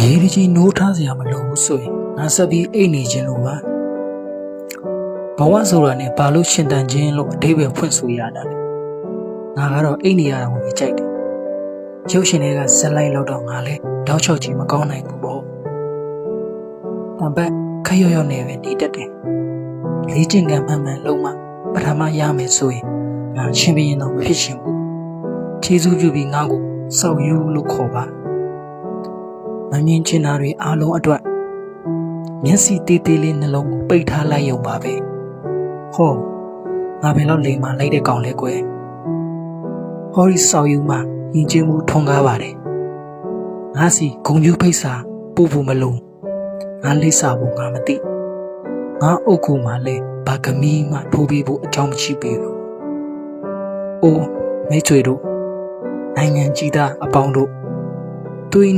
အရေးကြီးနိုးထားစရာမလိုဘူးဆိုရင်ငါဆက်ပြီးအိတ်နေခြင်းလို့ပါဘဝဆိုတာနဲ့ဘာလို့ရှင်တန်ခြင်းလို့အဓိပ္ပာယ်ဖွင့်ဆိုရတာလဲငါကတော့အိတ်နေရတာကိုပဲကြိုက်တယ်ရုပ်ရှင်တွေကဇက်လိုက်လောက်တော့ငါလဲတောက်ချောက်ကြီးမကောင်းနိုင်ဘူးပေါ့တံပတ်ခက်ရော့ရော့နေပဲတည်တတ်တယ်လေးကျင်ကံမှန်မှန်လုံးမပထမရမယ်ဆိုရင်ငါရှင်ပြင်းတော့မဖြစ်ရှင်ဘူးခြေစူးပြုပြီးငါ့ကိုစောက်ယူလို့ခေါ်ပါ မမြင်ချင်တာတွေအားလုံးအတွက်မျက်စိတေးသေးလေးနှလုံးကိုပိတ်ထားလိုက်ရုံပါပဲဟောငါဘယ်တော့လိမ်မာလိုက်တဲ့ကောင်လဲကွယ်ဟောဒီစောက်ယူမှာရင်ကျင်းမှုထွန်ကားပါတယ်ငါစီဂုံပြူဖိတ်စာပို့ဖို့မလုံးငါလိပ်စာဖို့ငါမသိငါအုတ်ကူမှာလဲဘာကမီးမှထိုးပေးဖို့အကြောင်းမရှိပေဘူးအိုးမိတ်ဆွေတို့နိုင်ငံကြီးသားအပေါင်းတို့တွေး